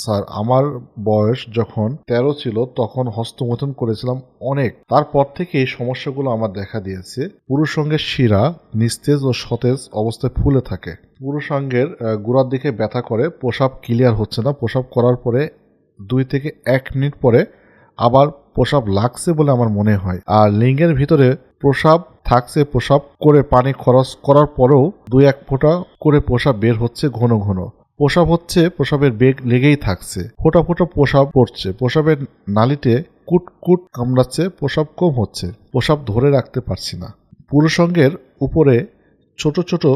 Sir, আমার বয়স যখন তেরো ছিল, তখন হস্তমৈথুন করেছিলাম অনেক। তারপর থেকে এই সমস্যাগুলো আমার দেখা দিয়েছে। পুরুষঙ্গের শিরা নিস্তেজ ও সতেজ অবস্থায় ফুলে থাকে। পুরুষাঙ্গের গোড়ার দিকে ব্যথা করে, প্রসাব ক্লিয়ার হচ্ছে না। প্রসাব করার পরে দুই থেকে এক মিনিট পরে আবার প্রসাব লাগছে বলে আমার মনে হয়। আর লিঙ্গের ভিতরে প্রসাব থাকছে, প্রসাব করে পানি খরচ করার পরেও দুই এক ফোঁটা করে প্রসাব বের হচ্ছে ঘন ঘন। প্রসাব হচ্ছে, প্রসাবের বেগ লেগেই থাকছে। ফোটা ফোটা প্রসাব পড়ছে। প্রসাবের নালিতে কুট কুট কামড়াচ্ছে, প্রসাব কম হচ্ছে। প্রসাব ধরে রাখতে পারছি না। পুরুষঙ্গের উপরে ছোট ছোট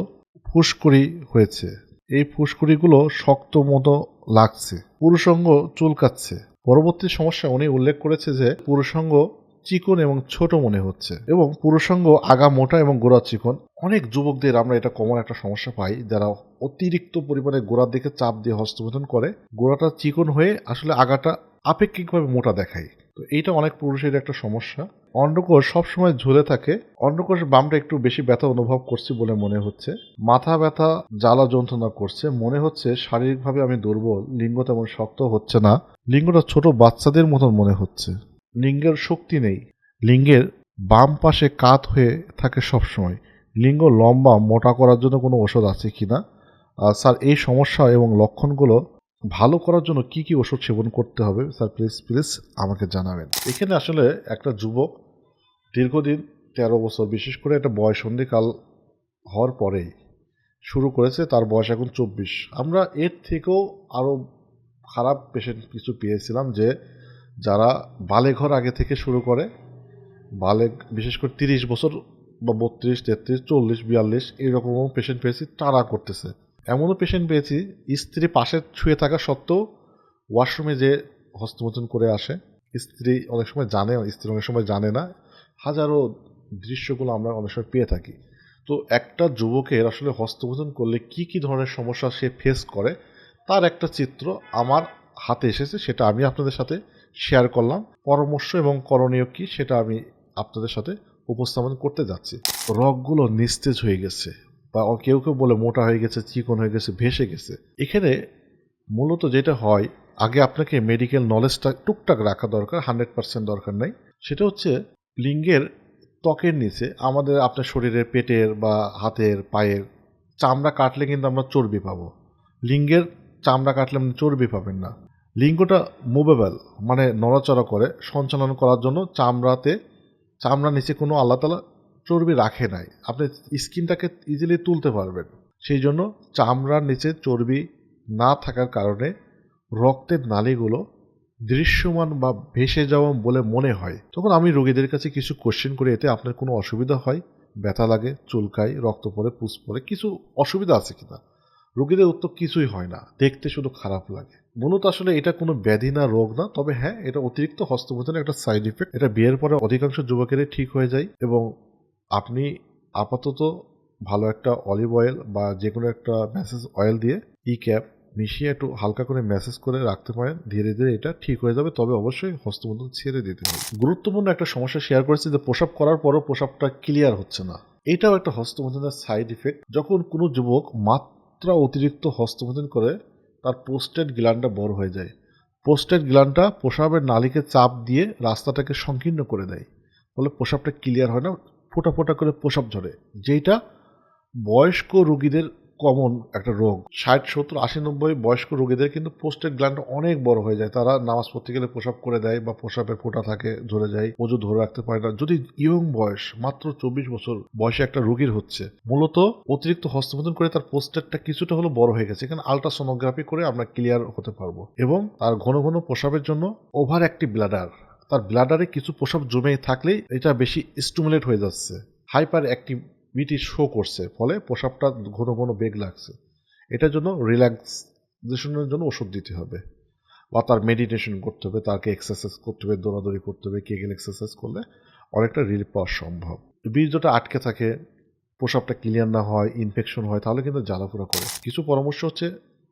ফুসকুড়ি হয়েছে। এই ফুসকুড়িগুলো শক্ত মতো লাগছে। পুরুষঙ্গ চুলকাচ্ছে। পরবর্তী সমস্যা উনি উল্লেখ করেছে যে, পুরুষঙ্গ চিকন এবং ছোট মনে হচ্ছে। এবং পুরুষঙ্গ আগা মোটা এবং গোড়া চিকন। অনেক যুবকদের আমরা এটা কমন একটা সমস্যা পাই, যারা অতিরিক্ত পরিমাণে গোড়ার দিকে চাপ দিয়ে হস্তমোধন করে। গোড়াটা চিকন হয়ে আসলে আগাটা আপেক্ষিকভাবে মোটা দেখায়। তো এইটা অনেক পুরুষের একটা সমস্যা। অন্ডকোষ সবসময় ঝুলে থাকে। অন্ডকোষ বামটা একটু বেশি ব্যথা অনুভব করছি বলে মনে হচ্ছে। মাথা ব্যথা, জ্বালা যন্ত্রণা করছে। মনে হচ্ছে শারীরিকভাবে আমি দুর্বল লিঙ্গ তেমন শক্ত হচ্ছে না। লিঙ্গটা ছোট বাচ্চাদের মতন মনে হচ্ছে। লিঙ্গের শক্তি নেই। লিঙ্গের বাম পাশে কাত হয়ে থাকে সবসময়। লিঙ্গ লম্বা, মোটা করার জন্য কোনো ওষুধ আছে কি না? স্যার, এই সমস্যা এবং লক্ষণগুলো ভালো করার জন্য কি কি ওষুধ সেবন করতে হবে? স্যার প্লিজ প্লিজ আমাকে জানাবেন। এখানে আসলে একটা যুবক দীর্ঘদিন তেরো বছর, বিশেষ করে একটা বয়সন্ধিকাল হওয়ার পরেই শুরু করেছে, তার বয়স এখন চব্বিশ। আমরা এর থেকেও আরও খারাপ পেশেন্ট কিছু পেয়েছিলাম যে যারা বালেঘর আগে থেকে শুরু করে, বালে বিশেষ করে তিরিশ বছর বা বত্রিশ, তেত্রিশ, চল্লিশ, বিয়াল্লিশ এইরকমও পেশেন্ট পেয়েছি, তারা করতেছে। এমনও পেশেন্ট পেয়েছি, স্ত্রী পাশে শুয়ে থাকা সত্ত্বেও ওয়াশরুমে যে হস্তমোচন করে আসে, স্ত্রী অনেক সময় জানে স্ত্রী অনেক সময় জানে না, হাজারো দৃশ্যগুলো আমরা অনেক সময় পেয়ে থাকি। তো একটা যুবকের আসলে হস্তমোচন করলে কি কি ধরনের সমস্যা সে ফেস করে, তার একটা চিত্র আমার হাতে এসেছে, সেটা আমি আপনাদের সাথে শেয়ার করলাম। পরামর্শ এবং করণীয় কি সেটা আমি আপনাদের সাথে উপস্থাপন করতে যাচ্ছি। রগগুলো নিস্তেজ হয়ে গেছে বা কেউ কেউ বলে মোটা হয়ে গেছে, চিকন হয়ে গেছে, ভেসে গেছে। এখানে মূলত যেটা হয়, আগে আপনাকে মেডিকেল নলেজটা টুকটাক রাখা দরকার হান্ড্রেড পার্সেন্ট দরকার নাই। সেটা হচ্ছে লিঙ্গের ত্বকের নিচে, আমাদের আপনার শরীরের পেটের বা হাতের, পায়ের চামড়া কাটলে কিন্তু আমরা চর্বি পাবো। লিঙ্গের চামড়া কাটলে আপনি চর্বি পাবেন না। লিঙ্গটা মুভেবল মানে নড়াচড়া করে, সঞ্চালন করার জন্য চামড়াতে চামড়ার নিচে কোনো আল্লাহ তালা চর্বি রাখে নাই। আপনি স্কিনটাকে ইজিলি তুলতে পারবেন। সেই জন্য চামড়ার নিচে চর্বি না থাকার কারণে রক্তের নালীগুলো দৃশ্যমান বা ভেসে যাওয়া বলে মনে হয়। তখন আমি রোগীদের কাছে কিছু কোশ্চেন করি, এতে আপনার কোনো অসুবিধা হয়? ব্যথা লাগে, চুলকায়, রক্ত পড়ে, পুষ পড়ে, কিছু অসুবিধা আছে কিনা? রোগীদের উত্তর কিছুই হয় না। দেখতে শুধু খারাপ লাগে। মূলত আসলে এটা কোনো ব্যাধি না, রোগ না, তবে হ্যাঁ এটা অতিরিক্ত হস্তমোচনের একটা সাইড ইফেক্ট এটা বিয়ের পরে অধিকাংশ যুবকেরই ঠিক হয়ে যায় এবং আপনি আপাতত ভালো একটা অলিভ অয়েল বা যে কোনো একটা ম্যাসেজ অয়েল দিয়ে ই ক্যাপ মিশিয়ে একটু হালকা করে ম্যাসেজ করে রাখতে পারেন। ধীরে ধীরে এটা ঠিক হয়ে যাবে, তবে অবশ্যই হস্তমোচন ছেড়ে দিতে হবে। গুরুত্বপূর্ণ একটা সমস্যা শেয়ার করেছি যে প্রসাব করার পরও প্রসাবটা ক্লিয়ার হচ্ছে না। এটাও একটা হস্তমোচনের সাইড ইফেক্ট যখন কোনো যুবক মাত্রা অতিরিক্ত হস্তমোচন করে তার পোস্টেড গ্ল্যান্ডটা বড় হয়ে যায়। পোস্টেড গ্ল্যান্ডটা প্রসাবের নালিকে চাপ দিয়ে রাস্তাটাকে সংকীর্ণ করে দেয়। ফলে প্রসাবটা ক্লিয়ার হয় না, ফোটা ফোটা করে প্রসাব ঝরে। যেটা বয়স্ক রোগীদের কমন একটা রোগ। ষাট, সত্তর, আশি, নব্বই বয়স্ক রোগীদের কিন্তু পোস্টের গ্ল্যান্ড অনেক বড় হয়ে যায়। তারা নামাজ পড়তে গেলে প্রসাব করে দেয় বা প্রসাবের ফোঁটা থাকে, ঝরে যায় ওজু ধরে রাখতে পারে না। যদি ইয়ং বয়স, মাত্র চব্বিশ বছর বয়সে একটা রোগীর হচ্ছে, মূলত অতিরিক্ত হস্তমোচন করে তার পোস্টেডটা কিছুটা হলো বড় হয়ে গেছে। এখানে আলট্রাসোনোগ্রাফি করে আমরা ক্লিয়ার হতে পারব। এবং তার ঘন ঘন প্রসাবের জন্য ওভার অ্যাক্টিভ ব্লাডার তার ব্লাডারে কিছু প্রসাব জমে থাকলেই এটা বেশি স্টিমুলেট হয়ে যাচ্ছে। হাইপার অ্যাক্টিভিটি শো করছে, ফলে প্রসাবটা ঘন ঘন বেগ লাগছে। এটার জন্য রিল্যাক্সেশনের জন্য ওষুধ দিতে হবে। বা তার মেডিটেশন করতে হবে, তাকে এক্সারসাইজ করতে হবে, দৌড়াদৌড়ি করতে হবে কেগেল এক্সারসাইজ করলে অনেকটা রিলিফ পাওয়া সম্ভব। বীর্যটা আটকে থাকে, প্রসাবটা ক্লিয়ার না হয় ইনফেকশন হয়, তাহলে কিন্তু জ্বালাপোড়া করে। কিছু পরামর্শ হচ্ছে,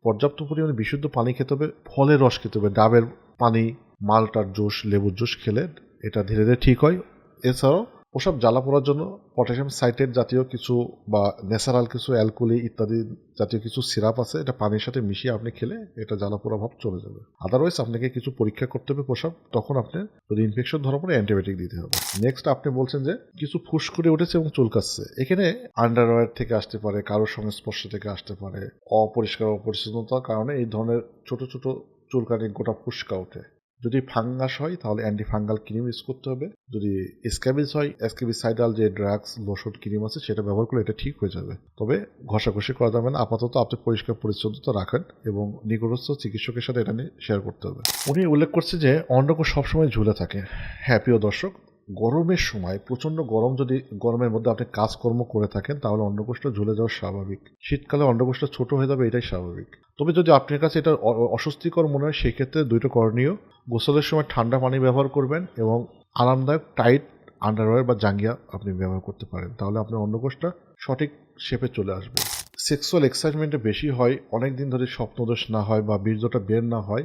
পর্যাপ্ত পরিমাণে বিশুদ্ধ পানি খেতে হবে, ফলের রস খেতে হবে, ডাবের পানি, মালটার জুস, লেবুর জুস খেলে এটা ধীরে ধীরে ঠিক হয়। এছাড়াও ওসব জ্বালা পোড়ার জন্য পটাশিয়াম সাইটেট জাতীয় কিছু বা ন্যাচারাল কিছু অ্যালকোলি ইত্যাদি জাতীয় কিছু সিরাপ আছে, এটা পানির সাথে মিশিয়ে আপনি খেলে এটা জ্বালা পোড়া ভাব চলে যাবে। আদারওয়াইজ আপনাকে কিছু পরীক্ষা করতে হবে পোশাক তখন আপনি যদি ইনফেকশন ধরা পড়ে অ্যান্টিবায়োটিক দিতে হবে। নেক্সট আপনি বলছেন যে কিছু ফুসকুড়ি উঠেছে এবং চুলকাচ্ছে। এখানে আন্ডারওয়্যার থেকে আসতে পারে, কারোর সংস্পর্শ থেকে আসতে পারে, অপরিষ্কার অপরিচ্ছন্নতার কারণে এই ধরনের ছোট ছোট চুলকানি গোটা ফুসকা ওঠে। যদি ফাঙ্গাস হয়, তাহলে অ্যান্টি ফাঙ্গাল ক্রিম ইউজ করতে হবে। যদি স্ক্যাবিস হয় স্ক্যাবিসাইডাল যে ড্রাগস লোশন ক্রিম আছে, সেটা ব্যবহার করলে এটা ঠিক হয়ে যাবে। তবে ঘষাঘষি করা যাবে না, আপাতত আপনি পরিষ্কার পরিচ্ছন্নতা রাখেন এবং নিকটস্থ চিকিৎসকের সাথে এটা নিয়ে শেয়ার করতে হবে। উনি উল্লেখ করছে যে অন্ডকোষ সবসময় ঝুলে থাকে। হ্যাঁ প্রিয় দর্শক গরমের সময় প্রচণ্ড গরম যদি গরমের মধ্যে আপনি কাজকর্ম করে থাকেন, তাহলে অন্ডকোষটা ঝুলে যাওয়া স্বাভাবিক। শীতকালে অন্ডকোষটা ছোট হয়ে যাবে, এটাই স্বাভাবিক। তবে যদি আপনার কাছে এটা অস্বস্তিকর মনে হয়, সেক্ষেত্রে দুইটা করণীয়। গোসলের সময় ঠান্ডা পানি ব্যবহার করবেন এবং আরামদায়ক টাইট আন্ডারওয়্যার বা জাঙ্গিয়া আপনি ব্যবহার করতে পারেন। তাহলে আপনার অন্ডকোষটা সঠিক শেপে চলে আসবে। সেক্সুয়াল এক্সাইটমেন্টে বেশি হয় অনেক দিন ধরে স্বপ্নদোষ না হয় বা বীর্যটা বের না হয়,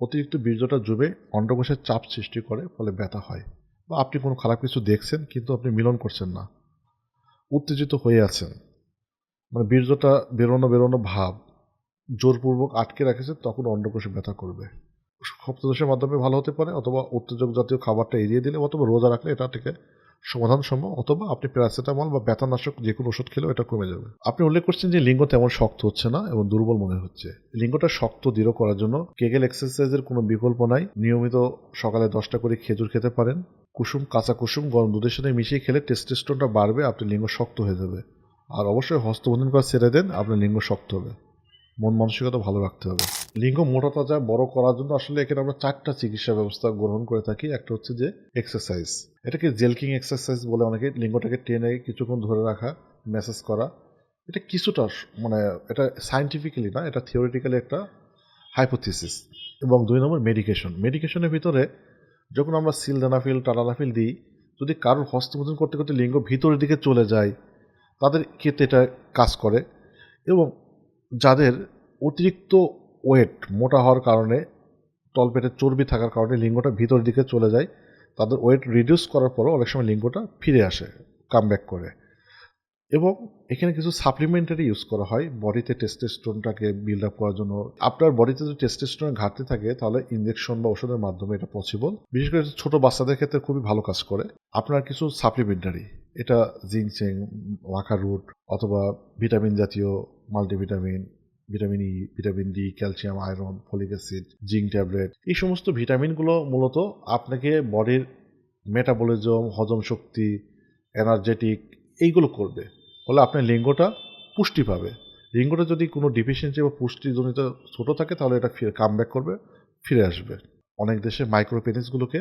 অতিরিক্ত বীর্যটা জমে অন্ডকোষের চাপ সৃষ্টি করে, ফলে ব্যথা হয়। বা আপনি কোনো খারাপ কিছু দেখছেন, কিন্তু আপনি মিলন করছেন না। উত্তেজিত হয়ে আছেন। মানে বীর্যটা বেরোনো বেরোনো ভাব জোরপূর্বক আটকে রেখেছে, তখন অন্ডকোষে ব্যথা করবে। সপ্তদোষের মাধ্যমে ভালো হতে পারে, অথবা উত্তেজক জাতীয় খাবারটা এড়িয়ে দিলে, অথবা রোজা রাখলে এটা থেকে সমাধান সম্ভব অথবা আপনি প্যারাসিটামল বা ব্যথানাশক যে কোনো ওষুধ খেলেও এটা কমে যাবে। আপনি উল্লেখ করছেন যে লিঙ্গ তেমন শক্ত হচ্ছে না এবং দুর্বল মনে হচ্ছে। লিঙ্গটা শক্ত, দৃঢ় করার জন্য কেগেল এক্সারসাইজের কোনো বিকল্প নাই। নিয়মিত সকালে দশটা করে খেজুর খেতে পারেন। কুসুম, কাঁচা কুসুম, গরম দুধের সাথে মিশিয়ে খেলে টেস্টোস্টেরনটা বাড়বে আপনার লিঙ্গ শক্ত হয়ে যাবে। আর অবশ্যই হস্তবন্ধন করা ছেড়ে দেন আপনার লিঙ্গ শক্ত হবে। মন মানসিকতা ভালো রাখতে হবে। লিঙ্গ মোটা তাজা, বড় করার জন্য আসলে এখানে আমরা চারটা চিকিৎসা ব্যবস্থা গ্রহণ করে থাকি। একটা হচ্ছে যে এক্সারসাইজ এটাকে জেলকিং এক্সারসাইজ বলে অনেকে। লিঙ্গটাকে টেনে কিছুক্ষণ ধরে রাখা ম্যাসেজ করা। এটা কিছুটা মানে এটা সায়েন্টিফিক্যালি না, এটা থিওরিটিক্যালি একটা হাইপোথিসিস এবং দুই নম্বর মেডিকেশন মেডিকেশনের ভিতরে যখন আমরা সিল দানাফিল টাটানাফিল দিই, যদি কারোর হস্তমোধন করতে করতে লিঙ্গ ভিতরের দিকে চলে যায়, তাদের ক্ষেত্রে এটা কাজ করে। এবং যাদের অতিরিক্ত ওয়েট মোটা হওয়ার কারণে, তলপেটে চর্বি থাকার কারণে লিঙ্গটা ভিতরের দিকে চলে যায়, তাদের ওয়েট রিডিউস করার পরও অনেক সময় লিঙ্গটা ফিরে আসে কাম ব্যাক করে। এবং এখানে কিছু সাপ্লিমেন্টারি ইউজ করা হয়। বডিতে টেস্টোস্টেরনটাকে বিল্ড আপ করার জন্য। আপনার বডিতে যদি টেস্টোস্টেরনের ঘাটতি থাকে, তাহলে ইনজেকশন বা ওষুধের মাধ্যমে এটা পসিবল বিশেষ করে ছোট বাচ্চাদের ক্ষেত্রে খুবই ভালো কাজ করে। আপনার কিছু সাপ্লিমেন্টারি এটা জিংচেং মাখা রুট অথবা ভিটামিন জাতীয় multivitamin vitamin E vitamin D calcium iron folic acid zinc tablet এই সমস্ত ভিটামিনগুলো মূলত আপনাকে বডির মেটাবলিজম হজম শক্তি এনার্জেটিক এইগুলো করবে। ফলে আপনার লিঙ্গটা পুষ্টি পাবে। লিঙ্গটা যদি কোনো ডিফিসিয়েন্সি বা পুষ্টিজনিত ছোটো থাকে, তাহলে এটা ফিরে কাম করবে, ফিরে আসবে। অনেক দেশে মাইক্রো পেনিসগুলোকে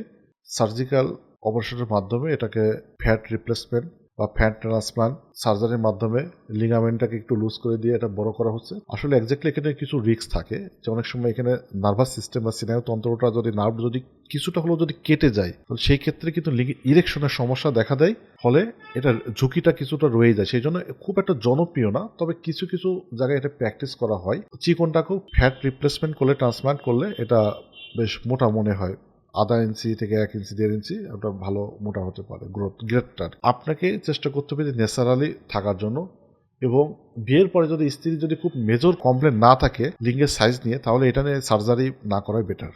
সার্জিক্যাল অপারেশনের মাধ্যমে এটাকে ফ্যাট রিপ্লেসমেন্ট বা ফ্যাট ট্রান্সপ্লান্ট সার্জারির মাধ্যমে লিগামেন্টটাকে একটু লুজ করে দিয়ে এটা বড় করা হচ্ছে। আসলে এক্স্যাক্টলি এখানে কিছু রিস্ক থাকে। যে অনেক সময় এখানে নার্ভাস সিস্টেম বা স্নায়ুতন্ত্রটা যদি নার্ভ যদি কিছুটা হলেও যদি কেটে যায়, তাহলে সেই ক্ষেত্রে কিন্তু ইরেকশনের সমস্যা দেখা দেয়। ফলে এটার ঝুঁকিটা কিছুটা রয়ে যায়। সেই জন্য খুব একটা জনপ্রিয় না। তবে কিছু কিছু জায়গায় এটা প্র্যাকটিস করা হয়। চিকনটাকেও ফ্যাট রিপ্লেসমেন্ট করলে ট্রান্সপ্লান্ট করলে এটা বেশ মোটা মনে হয়। আধা ইঞ্চি থেকে এক ইঞ্চি, দেড় ইঞ্চি ওটা ভালো মোটা হতে পারে গ্রোথ গ্রেডটার আপনাকে চেষ্টা করতে হবে যে ন্যাচারালি থাকার জন্য এবং বিয়ের পরে যদি স্ত্রী যদি খুব মেজর কমপ্লেন না থাকে, লিঙ্গের সাইজ নিয়ে, তাহলে এটা নিয়ে সার্জারি না করাই বেটার